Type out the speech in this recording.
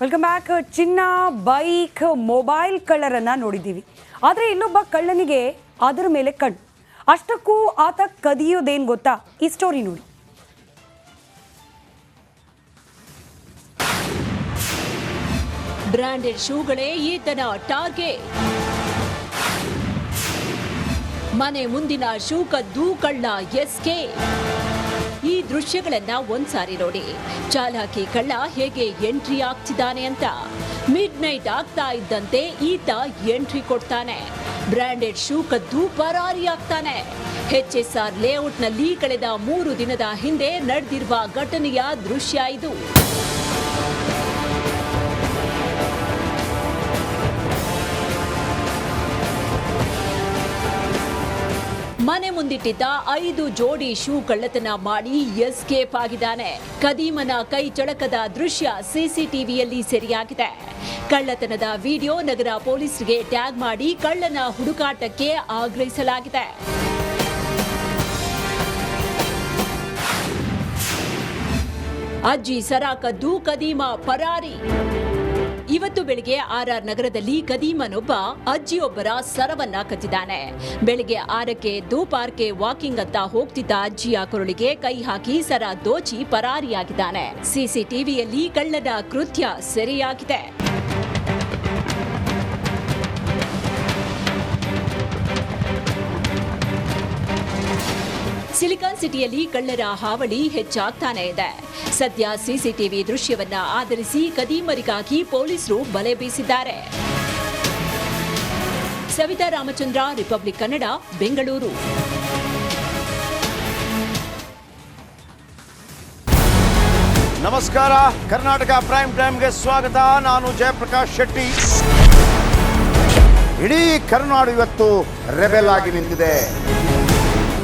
Welcome back ಚಿನ್ನ bike mobile ಕಳ್ಳರನ್ನ ನೋಡಿದ್ದೀವಿ. ಆದರೆ ಇಲ್ಲೊಬ್ಬ ಕಳ್ಳನಿಗೆ ಅದರ ಮೇಲೆ ಕಣ್ಣು. ಅಷ್ಟಕ್ಕೂ ಆತ ಕದಿಯೋದೇನು ಗೊತ್ತಾ? ಈ ಸ್ಟೋರಿ ನೋಡಿ. ಬ್ರಾಂಡೆಡ್ ಶೂಗಳೇ ಈತನ ಟಾರ್ಗೆಟ್ ಮನೆ ಮುಂದಿನ ಶೂ ಕದ್ದು ಕಳ್ಳ ಎಸ್ಕೆ. ಈ ದೃಶ್ಯಗಳನ್ನ ಒಂದ್ಸಾರಿ ನೋಡಿ. ಚಾಲಾಕಿ ಕಳ್ಳ ಹೇಗೆ ಎಂಟ್ರಿ ಆಗ್ತಿದ್ದಾನೆ ಅಂತ. ಮಿಡ್ ನೈಟ್ ಆಗ್ತಾ ಇದ್ದಂತೆ ಈತ ಎಂಟ್ರಿ ಕೊಡ್ತಾನೆ. ಬ್ರಾಂಡೆಡ್ ಶೂ ಕದ್ದು ಪರಾರಿ ಆಗ್ತಾನೆ. ಎಚ್ ಎಸ್ ಆರ್ ಲೇಔಟ್ನಲ್ಲಿ ಕಳೆದ ಮೂರು ದಿನದ ಹಿಂದೆ ನಡೆದಿರುವ ಘಟನೆಯ ದೃಶ್ಯ ಇದು. ಮನೆ ಮುಂದಿಟ್ಟಿದ್ದ ಐದು ಜೋಡಿ ಶೂ ಕಳ್ಳತನ ಮಾಡಿ ಎಸ್ಕೇಪ್ ಆಗಿದ್ದಾನೆ. ಕದೀಮನ ಕೈ ಚಳಕದ ದೃಶ್ಯ ಸಿಸಿಟಿವಿಯಲ್ಲಿ ಸೆರೆಯಾಗಿದೆ. ಕಳ್ಳತನದ ವಿಡಿಯೋ ನಗರ ಪೊಲೀಸರಿಗೆ ಟ್ಯಾಗ್ ಮಾಡಿ ಕಳ್ಳನ ಹುಡುಕಾಟಕ್ಕೆ ಆಗ್ರಹಿಸಲಾಗಿದೆ. ಅಜ್ಜಿ ಸರ ಕದ್ದು ಕದೀಮ ಪರಾರಿ. ಇವತ್ತು ಬೆಳಿಗ್ಗೆ ಆರ್ ನಗರದಲ್ಲಿ ಕದೀಮನೊಬ್ಬ ಅಜ್ಜಿಯೊಬ್ಬರ ಸರವನ್ನ ಕಚ್ಚಿದ್ದಾನೆ ಬೆಳಿಗ್ಗೆ ಆರಕ್ಕೆ ಎದ್ದು ವಾಕಿಂಗ್ ಅಂತ ಹೋಗ್ತಿದ್ದ ಅಜ್ಜಿಯ ಕೊರಳಿಗೆ ಕೈ ಹಾಕಿ ಸರ ದೋಚಿ ಪರಾರಿಯಾಗಿದ್ದಾನೆ. ಸಿಸಿಟಿವಿಯಲ್ಲಿ ಕಳ್ಳದ ಕೃತ್ಯ ಸೆರೆಯಾಗಿದೆ. ಸಿಲಿಕಾನ್ ಸಿಟಿಯಲ್ಲಿ ಕಳ್ಳರ ಹಾವಳಿ ಹೆಚ್ಚಾಗ್ತಾನೆ ಇದೆ. ಸದ್ಯ ಸಿಸಿಟಿವಿ ದೃಶ್ಯವನ್ನ ಆಧರಿಸಿ ಕದೀಮರಿಗಾಗಿ ಪೊಲೀಸರು ಬಲೆ ಬೀಸಿದ್ದಾರೆ. ಸವಿತಾ ರಾಮಚಂದ್ರ, ರಿಪಬ್ಲಿಕ್ ಕನ್ನಡ, ಬೆಂಗಳೂರು. ನಮಸ್ಕಾರ, ಕರ್ನಾಟಕ ಪ್ರೈಮ್ ಟೈಮ್ಗೆ ಸ್ವಾಗತ. ನಾನು ಜಯಪ್ರಕಾಶ್ ಶೆಟ್ಟಿ. ಇಡೀ ಕರ್ನಾಡು ಇವತ್ತು ರೆಬೆಲ್ ಆಗಿ ನಿಂತಿದೆ.